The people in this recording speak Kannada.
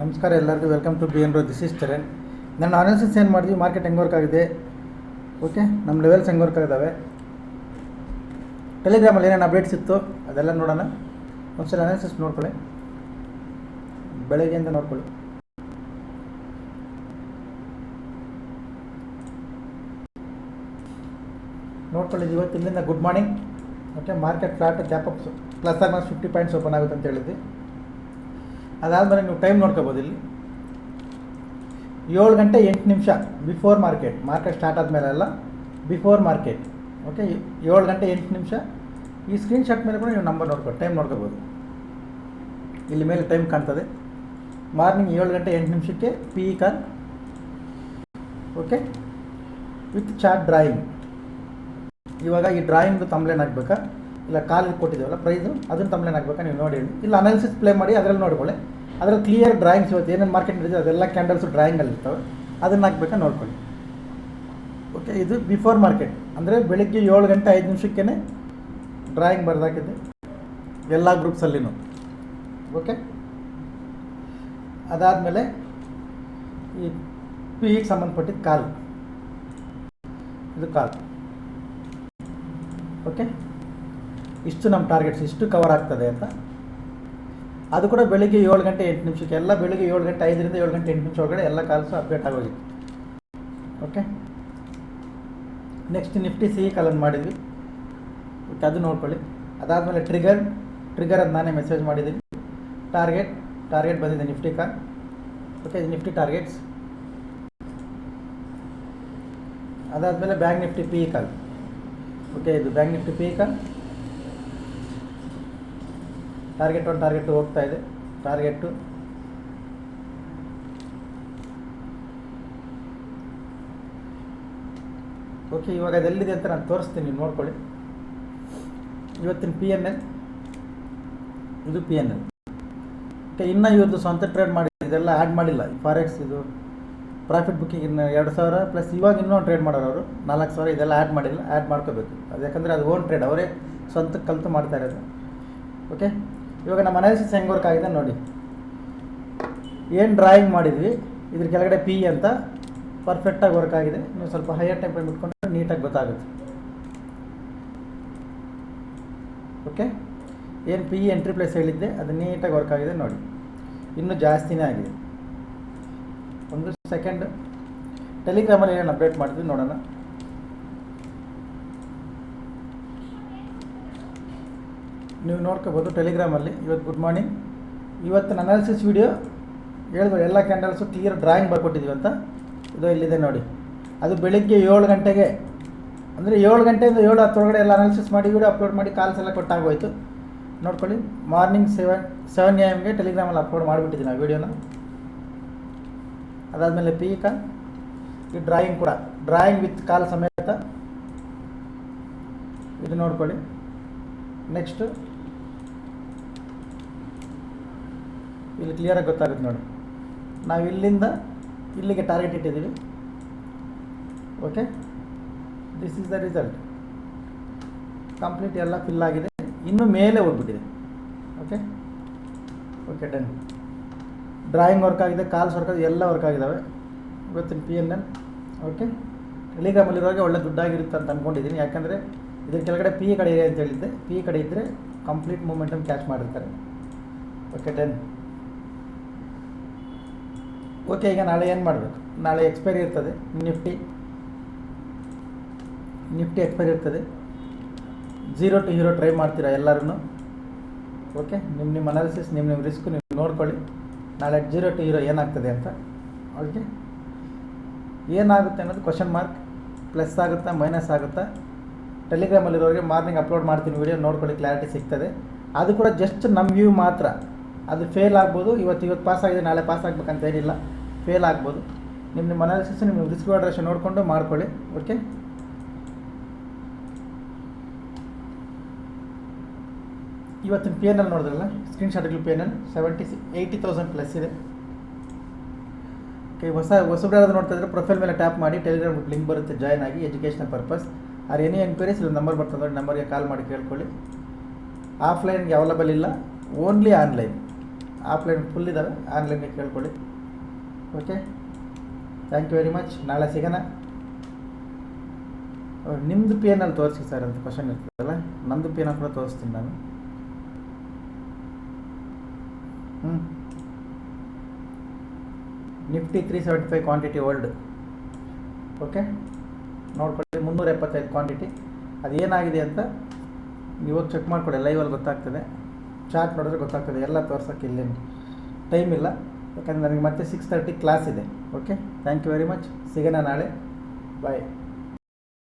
ನಮಸ್ಕಾರ ಎಲ್ಲರಿಗೂ welcome to B N row this is Charan ನನ್ನ ಅನಾಲಿಸಿಸ್ ಏನು ಮಾಡಿದ್ವಿ? ಮಾರ್ಕೆಟ್ ಹೆಂಗೆ ವರ್ಕ್ ಆಗಿದೆ? ಓಕೆ ನಮ್ಮ ಲೆವೆಲ್ಸ್ ಹೆಂಗೆ ವರ್ಕ್ ಆಗಿದ್ದಾವೆ ಟೆಲಿಗ್ರಾಮಲ್ಲಿ ಏನೇನು ಅಪ್ಡೇಟ್ಸ್ ಇತ್ತು? ಅದೆಲ್ಲ ನೋಡೋಣ. ಒಂದ್ಸಲ ಅನಾಲಿಸಿಸ್ ನೋಡ್ಕೊಳ್ಳಿ. ಬೆಳಗ್ಗೆಯಿಂದ ನೋಡ್ಕೊಳ್ಳಿ. ನೋಡ್ಕೊಳ್ಳಿ ಇವತ್ತು ಇಲ್ಲಿಂದ good morning. Okay market flat ಜಾಪ್ plus or minus fifty points open ಆಗುತ್ತೆ ಅಂತ ಹೇಳಿದ್ವಿ. ಅದಾದಮೇಲೆ ನೀವು ಟೈಮ್ ನೋಡ್ಕೋಬೋದು ಇಲ್ಲಿ. ಏಳು ಗಂಟೆ ಎಂಟು ನಿಮಿಷ ಬಿಫೋರ್ ಮಾರ್ಕೆಟ್ ಮಾರ್ಕೆಟ್ ಸ್ಟಾರ್ಟ್ ಆದಮೇಲೆ ಅಲ್ಲ ಬಿಫೋರ್ ಮಾರ್ಕೆಟ್ ಓಕೆ ಏಳು ಗಂಟೆ ಎಂಟು ನಿಮಿಷ. ಈ ಸ್ಕ್ರೀನ್ ಶಾಟ್ ಮೇಲೆ ಕೂಡ ನೀವು ನಂಬರ್ ನೋಡ್ಕೊ ಟೈಮ್ ನೋಡ್ಕೋಬೋದು. ಇಲ್ಲಿ ಮೇಲೆ ಟೈಮ್ ಕಾಣ್ತದೆ. ಮಾರ್ನಿಂಗ್ ಏಳು ಗಂಟೆ ಎಂಟು ನಿಮಿಷಕ್ಕೆ P call okay with chart drawing ಇವಾಗ ಈ ಡ್ರಾಯಿಂಗ್ದು ತಮ್ಲೇನ್ ಹಾಕ್ಬೇಕಾ? ಇಲ್ಲ ಕಾಲಿಗೆ ಕೊಟ್ಟಿದ್ದೀವಲ್ಲ ಪ್ರೈಸು ಅದನ್ನು ತಮ್ಲೇನ್ ಹಾಕ್ಬೇಕಾ? ನೀವು ನೋಡಿ ಇಲ್ಲ ಅನಾಲಿಸಿಸ್ ಪ್ಲೇ ಮಾಡಿ ಅದರಲ್ಲಿ ನೋಡ್ಕೊಳ್ಳಿ. ಅದರಲ್ಲಿ ಕ್ಲಿಯರ್ ಡ್ರಾಯಿಂಗ್ಸ್ ಇವತ್ತು ಏನೇನು ಮಾರ್ಕೆಟ್ ನಡೀತದೆ, ಅದೆಲ್ಲ ಕ್ಯಾಂಡಲ್ಸು ಡ್ರಾಯಿಂಗಲ್ಲಿ ಇರ್ತವೆ. ಅದನ್ನು ಹಾಕ್ಬೇಕಾ ನೋಡ್ಕೊಳ್ಳಿ. ಓಕೆ ಇದು ಬಿಫೋರ್ ಮಾರ್ಕೆಟ್ ಅಂದರೆ ಬೆಳಿಗ್ಗೆ ಏಳು ಗಂಟೆ ಐದು ನಿಮಿಷಕ್ಕೇ ಡ್ರಾಯಿಂಗ್ ಬರೆದಾಕಿದ್ದೆ ಎಲ್ಲ ಗ್ರೂಪ್ಸಲ್ಲಿನೂ ಓಕೆ ಅದಾದಮೇಲೆ ಈ ಪಿ ಸಂಬಂಧಪಟ್ಟಿದ ಸಂಬಂಧಪಟ್ಟಿದ್ದ ಕಾಲ್. ಇದು ಕಾಲ್. ಓಕೆ ಇಷ್ಟು ನಮ್ಮ ಟಾರ್ಗೆಟ್ಸ್ ಇಷ್ಟು ಕವರ್ ಆಗ್ತದೆ ಅಂತ ಅದು ಕೂಡ ಬೆಳಿಗ್ಗೆ ಏಳು ಗಂಟೆ ಎಂಟು ನಿಮಿಷಕ್ಕೆ. ಎಲ್ಲ ಬೆಳಿಗ್ಗೆ ಏಳು ಗಂಟೆ, ಐದರಿಂದ ಏಳು ಗಂಟೆ, ಎಂಟು ನಿಮಿಷ ಒಳಗಡೆ ಎಲ್ಲ ಕಾಲ್ಸು ಅಪ್ಡೇಟ್ ಆಗೋಗಿತ್ತು ಓಕೆ ನೆಕ್ಸ್ಟ್ ನಿಫ್ಟಿ ಸಿ ಕಾಲನ್ನು ಮಾಡಿದ್ವಿ. ಓಕೆ ಅದು ನೋಡ್ಕೊಳ್ಳಿ. ಅದಾದಮೇಲೆ ಟ್ರಿಗರ್ ಟ್ರಿಗರ್ ಅಂತ ನಾನೇ ಮೆಸೇಜ್ ಮಾಡಿದ್ದೀನಿ. ಟಾರ್ಗೆಟ್ ಟಾರ್ಗೆಟ್ ಬಂದಿದೆ ನಿಫ್ಟಿ ಕಾಲ್ ಓಕೆ ಇದು ನಿಫ್ಟಿ ಟಾರ್ಗೆಟ್ಸ್ ಅದಾದಮೇಲೆ bank Nifty P call okay ಇದು bank Nifty P call target one target ಹೋಗ್ತಾ ಇದೆ. ಟಾರ್ಗೆಟ್ಟು ಓಕೆ ಇವಾಗ ಅದೆಲ್ಲಿದೆ ಅಂತ ನಾನು ತೋರಿಸ್ತೀನಿ, ನೀವು ನೋಡ್ಕೊಳ್ಳಿ. ಇವತ್ತಿನ ಪಿ ಎನ್ ಎಲ್ ಇದು ಪಿ ಎನ್ ಎಲ್ ಓಕೆ ಇನ್ನೂ ಇವತ್ತು ಸ್ವಂತ ಟ್ರೇಡ್ ಮಾಡಿ, ಇದೆಲ್ಲ ಆ್ಯಡ್ ಮಾಡಿಲ್ಲ. ಫಾರೆಕ್ಸ್ ಇದು ಪ್ರಾಫಿಟ್ ಬುಕ್ಕಿಂಗ್ ಇನ್ನು ಎರಡು ಸಾವಿರ ಪ್ಲಸ್ ಇವಾಗ ಇನ್ನೂ ಟ್ರೇಡ್ ಮಾಡೋರು ಅವರು. ನಾಲ್ಕು ಸಾವಿರ ಇದೆಲ್ಲ ಆ್ಯಡ್ ಮಾಡಿಲ್ಲ ಆ್ಯಡ್ ಮಾಡ್ಕೋಬೇಕು. ಅದು ಯಾಕಂದರೆ ಅದು ಓನ್ ಟ್ರೇಡ್ ಅವರೇ ಸ್ವಂತ ಕಲಿತು ಮಾಡ್ತಾ ಇರೋದು. ಓಕೆ ಇವಾಗ ನಮ್ಮ ಅನಾಲಿಸಿಸ್ ಹೆಂಗೆ ವರ್ಕ್ ಆಗಿದೆ ನೋಡಿ. ಏನು ಡ್ರಾಯಿಂಗ್ ಮಾಡಿದ್ವಿ? ಇದ್ರ ಕೆಳಗಡೆ ಪಿ ಅಂತ ಪರ್ಫೆಕ್ಟಾಗಿ ವರ್ಕ್ ಆಗಿದೆ. ನೀವು ಸ್ವಲ್ಪ ಹೈಯರ್ ಟೆಂಪರ್ ಬಿಟ್ಕೊಂಡ್ರೆ ನೀಟಾಗಿ ಗೊತ್ತಾಗುತ್ತೆ. ಓಕೆ ಏನು ಪಿ ಎಂಟ್ರಿ ಪ್ಲೇಸ್ ಹೇಳಿದ್ದೆ, ಅದು ನೀಟಾಗಿ ವರ್ಕ್ ಆಗಿದೆ ನೋಡಿ. ಇನ್ನೂ ಜಾಸ್ತಿನೇ ಆಗಿದೆ. ಒಂದು ಸೆಕೆಂಡ್ ಟೆಲಿಗ್ರಾಮಲ್ಲಿ ಏನು ಅಪ್ಡೇಟ್ ಮಾಡ್ತೀವಿ ನೋಡೋಣ. ನೀವು ನೋಡ್ಕೋಬೋದು ಟೆಲಿಗ್ರಾಮಲ್ಲಿ ಇವತ್ತು ಗುಡ್ ಮಾರ್ನಿಂಗ್ ಇವತ್ತಿನ ಅನಾಲಿಸಿಸ್ ವಿಡಿಯೋ ಹೇಳಿದ್ರು ಎಲ್ಲ ಕ್ಯಾಂಡಲ್ಸು ತೀರ ಡ್ರಾಯಿಂಗ್ ಬರ್ಕೊಟ್ಟಿದ್ದೀವಿ ಅಂತ. ಇದು ಇಲ್ಲಿದೆ ನೋಡಿ. ಅದು ಬೆಳಿಗ್ಗೆ ಏಳು ಗಂಟೆಗೆ. ಅಂದರೆ ಏಳು ಗಂಟೆಯಿಂದ ಏಳು ಹತ್ತರೊಳಗಡೆ ಎಲ್ಲ ಅನಾಲಿಸಿಸ್ ಮಾಡಿ ವಿಡಿಯೋ ಅಪ್ಲೋಡ್ ಮಾಡಿ ಕಾಲ್ಸ್ ಎಲ್ಲ ಕೊಟ್ಟಾಗೋಯ್ತು. ನೋಡ್ಕೊಳ್ಳಿ. ಮಾರ್ನಿಂಗ್ ಸೆವೆನ್ ಸೆವೆನ್ ಎ ಎಮ್ಗೆ ಟೆಲಿಗ್ರಾಮಲ್ಲಿ ಅಪ್ಲೋಡ್ ಮಾಡಿಬಿಟ್ಟಿದ್ದೀನಿ ಆ ವಿಡಿಯೋನ ಅದಾದಮೇಲೆ ಪಿ ಈ ಡ್ರಾಯಿಂಗ್ ಕೂಡ. ಡ್ರಾಯಿಂಗ್ ವಿತ್ ಕಾಲ್ ಸಮೇತ. ಇದು ನೋಡ್ಕೊಳ್ಳಿ. ನೆಕ್ಸ್ಟ್ ಇಲ್ಲಿ ಕ್ಲಿಯರಾಗಿ ಗೊತ್ತಾಗುತ್ತೆ ನೋಡಿ. ನಾವು ಇಲ್ಲಿಂದ ಇಲ್ಲಿಗೆ ಟಾರ್ಗೆಟ್ ಇಟ್ಟಿದ್ದೀವಿ. Okay this is the result complete ಎಲ್ಲ ಫಿಲ್ ಆಗಿದೆ. ಇನ್ನು ಮೇಲೆ ಹೋಗ್ಬಿಟ್ಟಿದೆ. Okay okay done drawing work ಆಗಿದೆ ಕಾಲ್ಸ್ ವರ್ಕ್ ಆಗಿದೆ, ಎಲ್ಲ ವರ್ಕ್ ಆಗಿದ್ದಾವೆ ಇವತ್ತಿನ ಪಿ ಎನ್ ಎನ್ ಓಕೆ ಟೆಲಿಗ್ರಾಮಲ್ಲಿರುವಾಗ ಒಳ್ಳೆ ದುಡ್ಡಾಗಿರುತ್ತೆ ಅಂತ ಅಂದ್ಕೊಂಡಿದ್ದೀನಿ ಯಾಕಂದರೆ ಇದ್ರ ಕೆಳಗಡೆ ಪಿ ಕಡೆ ಇದೆ ಅಂತ ಹೇಳಿದ್ದೆ. ಪಿ ಕಡೆ ಇದ್ದರೆ ಕಂಪ್ಲೀಟ್ ಮೂಮೆಂಟನ್ನು ಕ್ಯಾಚ್ ಮಾಡಿರ್ತಾರೆ. ಓಕೆ ಟೆನ್ ಓಕೆ ಈಗ ನಾಳೆ ಏನು ಮಾಡಬೇಕು? ನಾಳೆ ಎಕ್ಸ್ಪೈರಿ ಇರ್ತದೆ. ನಿಫ್ಟಿ ನಿಫ್ಟಿ ಎಕ್ಸ್ಪೈರಿ ಇರ್ತದೆ. ಝೀರೋ ಟು ಹೀರೋ ಟ್ರೈ ಮಾಡ್ತೀರಾ ಎಲ್ಲರೂ ಓಕೆ ನಿಮ್ಮ ನಿಮ್ಮ ಅನಾಲಿಸಿಸ್ ನಿಮ್ಮ ನಿಮ್ಮ ರಿಸ್ಕ್ ನೀವು ನೋಡ್ಕೊಳ್ಳಿ. ನಾಳೆ ಜೀರೋ ಟು ಹೀರೋ ಏನಾಗ್ತದೆ ಅಂತ. ಓಕೆ ಏನಾಗುತ್ತೆ ಅನ್ನೋದು ಕ್ವಶನ್ ಮಾರ್ಕ್ ಪ್ಲಸ್ ಆಗುತ್ತಾ ಮೈನಸ್ ಆಗುತ್ತಾ? ಟೆಲಿಗ್ರಾಮಲ್ಲಿರೋರಿಗೆ ಮಾರ್ನಿಂಗ್ ಅಪ್ಲೋಡ್ ಮಾಡ್ತೀನಿ ವಿಡಿಯೋ ನೋಡ್ಕೊಳ್ಳಿ ಕ್ಲಾರಿಟಿ ಸಿಗ್ತದೆ. ಅದು ಕೂಡ ಜಸ್ಟ್ ನಮ್ಮ ವ್ಯೂ ಮಾತ್ರ. ಅದು ಫೇಲ್ ಆಗ್ಬೋದು, ಇವತ್ತು ಇವತ್ತು ಪಾಸ್ ಆಗಿದೆ, ನಾಳೆ ಪಾಸ್ ಆಗಬೇಕಂತ ಏನಿಲ್ಲ. ಫೇಲ್ ಆಗ್ಬೋದು. ನಿಮ್ಮ ನಿಮ್ಮ ಅನಾಲಿಸಿಸ್ ನಿಮ್ಮ ರಿಸ್ಕ್ ಅಡ್ರೆಸ್ ನೋಡಿಕೊಂಡು ಮಾಡ್ಕೊಳ್ಳಿ ಓಕೆ ಇವತ್ತಿನ ಪಿ ಎನ್ ಎಲ್ ನೋಡಿದ್ರಲ್ಲ ಸ್ಕ್ರೀನ್ಶಾಟ್ಗಳು P N L seventy eighty thousand plus ಇದೆ. ಓಕೆ ಹೊಸ ಹೊಸಬ್ರಾದ್ರು ನೋಡ್ತಾ ಇದ್ರೆ ಪ್ರೊಫೈಲ್ ಮೇಲೆ ಟ್ಯಾಪ್ ಮಾಡಿ ಟೆಲಿಗ್ರಾಮ್ ಲಿಂಕ್ ಬರುತ್ತೆ ಜಾಯ್ನ್ ಆಗಿ educational purpose or any enquiries ಇಲ್ಲಿ ನಂಬರ್ ಬರ್ತದೆ ನೋಡಿ ನಂಬರ್ಗೆ ಕಾಲ್ ಮಾಡಿ ಕೇಳ್ಕೊಳ್ಳಿ. ಆಫ್ಲೈನ್ಗೆ ಅವೈಲಬಲ್ ಇಲ್ಲ ಓನ್ಲಿ ಆನ್ಲೈನ್ ಆಫ್ಲೈನ್ ಫುಲ್ ಇದ್ದಾವೆ ಆನ್ಲೈನ್ಗೆ ಕೇಳ್ಕೊಳ್ಳಿ. Okay thank you very much ನಾಳೆ ಸಿಗೋಣ. ನಿಮ್ಮದು ಪಿ ಎನ್ ಅಲ್ಲಿ ತೋರಿಸಿ ಸರ್ ಅಂತ ಕ್ವಶನ್ ಇರ್ತದಲ್ಲ, ನಂದು ಪಿ ಎನ್ ಕೂಡ ತೋರಿಸ್ತೀನಿ ನಾನು. ಹ್ಞೂ Nifty three seventy five quantity old okay ನೋಡ್ಕೊಳ್ಳಿ ಮುನ್ನೂರ ಎಪ್ಪತ್ತೈದು ಕ್ವಾಂಟಿಟಿ ಅದು ಏನಾಗಿದೆ ಅಂತ ಇವಾಗ ಚೆಕ್ ಮಾಡಿಕೊಡಿ ಲೈವಲ್ಲಿ ಗೊತ್ತಾಗ್ತದೆ. ಚಾರ್ಟ್ ನೋಡಿದ್ರೆ ಗೊತ್ತಾಗ್ತದೆ, ಎಲ್ಲ ತೋರ್ಸೋಕ್ಕೆ ಇಲ್ಲೇನು ಟೈಮ್ ಇಲ್ಲ, ಯಾಕಂದರೆ ನನಗೆ ಮತ್ತೆ ಸಿಕ್ಸ್ ತರ್ಟಿ ಕ್ಲಾಸ್ ಇದೆ. Okay thank you very much ಸಿಗೋಣ ನಾಳೆ. ಬಾಯ್